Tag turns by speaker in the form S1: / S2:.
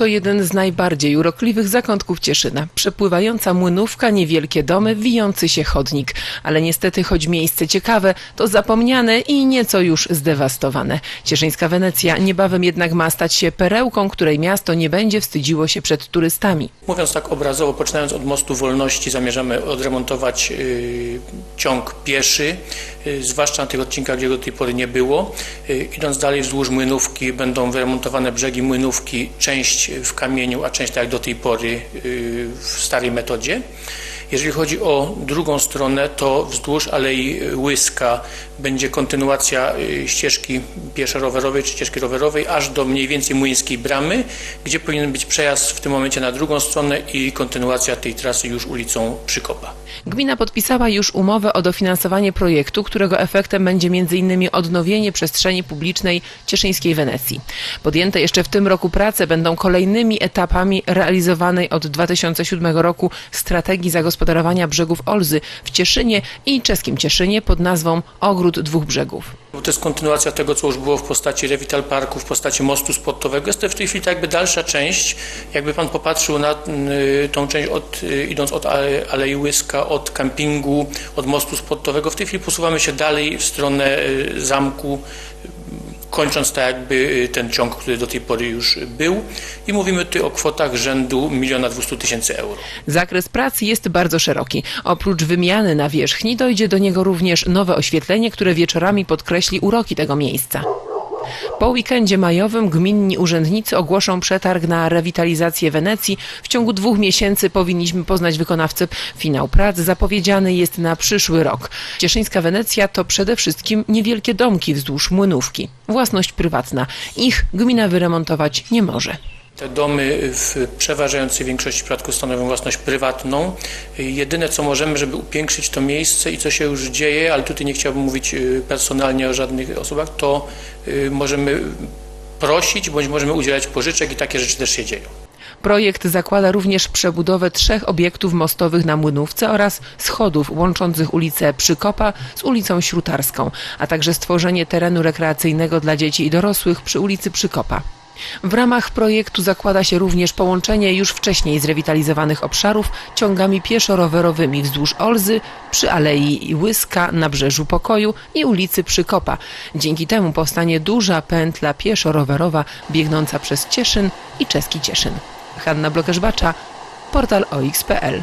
S1: To jeden z najbardziej urokliwych zakątków Cieszyna. Przepływająca młynówka, niewielkie domy, wijący się chodnik. Ale niestety, choć miejsce ciekawe, to zapomniane i nieco już zdewastowane. Cieszyńska Wenecja niebawem jednak ma stać się perełką, której miasto nie będzie wstydziło się przed turystami.
S2: Mówiąc tak obrazowo, poczynając od mostu Wolności, zamierzamy odremontować y, ciąg pieszy, zwłaszcza na tych odcinkach, gdzie do tej pory nie było. Y, idąc dalej wzdłuż Młynówki będą wyremontowane brzegi Młynówki, część w kamieniu, a część tak jak do tej pory y, w starej metodzie. Jeżeli chodzi o drugą stronę, to wzdłuż Alei Łyska będzie kontynuacja y, ścieżki pieszo-rowerowej czy ścieżki rowerowej aż do mniej więcej Młyńskiej Bramy, gdzie powinien być przejazd w tym momencie na drugą stronę i kontynuacja tej trasy już ulicą Przykopa.
S1: Gmina podpisała już umowę o dofinansowanie projektu, którego efektem będzie m.in. odnowienie przestrzeni publicznej Cieszyńskiej Wenecji. Podjęte jeszcze w tym roku prace będą kolejnymi etapami realizowanej od 2007 roku strategii zagospodarowania brzegów Olzy w Cieszynie i czeskim Cieszynie pod nazwą Ogród Dwóch Brzegów.
S2: To jest kontynuacja tego, co już było w postaci Revital Parku, w postaci mostu sportowego. Jest to w tej chwili tak jakby dalsza część. Jakby pan popatrzył na y, tą część, od, y, idąc od Ale- Alei Łyska, od kampingu, od mostu sportowego, w tej chwili posuwamy się dalej w stronę y, zamku, kończąc tak jakby y, ten ciąg, który do tej pory już był. I mówimy tutaj o kwotach rzędu 1 200 tysięcy euro.
S1: Zakres pracy jest bardzo szeroki. Oprócz wymiany nawierzchni dojdzie do niego również nowe oświetlenie, które wieczorami podkreśli uroki tego miejsca. Po weekendzie majowym gminni urzędnicy ogłoszą przetarg na rewitalizację Wenecji. W ciągu dwóch miesięcy powinniśmy poznać wykonawcę. Finał prac zapowiedziany jest na przyszły rok. Cieszyńska Wenecja to przede wszystkim niewielkie domki wzdłuż młynówki. Własność prywatna. Ich gmina wyremontować nie może.
S2: Te domy w przeważającej większości przypadków stanowią własność prywatną. Jedyne co możemy, żeby upiększyć to miejsce i co się już dzieje, ale tutaj nie chciałbym mówić y, personalnie o żadnych osobach, to y, możemy prosić bądź możemy udzielać pożyczek i takie rzeczy też się dzieją.
S1: Projekt zakłada również przebudowę trzech obiektów mostowych na Młynówce oraz schodów łączących ulicę Przykopa z ulicą Śrutarską, a także stworzenie terenu rekreacyjnego dla dzieci i dorosłych przy ulicy Przykopa. W ramach projektu zakłada się również połączenie już wcześniej zrewitalizowanych obszarów ciągami pieszo-rowerowymi wzdłuż Olzy, przy Alei Łyska, na Brzeżu Pokoju i ulicy Przykopa. Dzięki temu powstanie duża pętla pieszo-rowerowa biegnąca przez Cieszyn i czeski Cieszyn. Hanna Blokerz-Bacza, portal OX.pl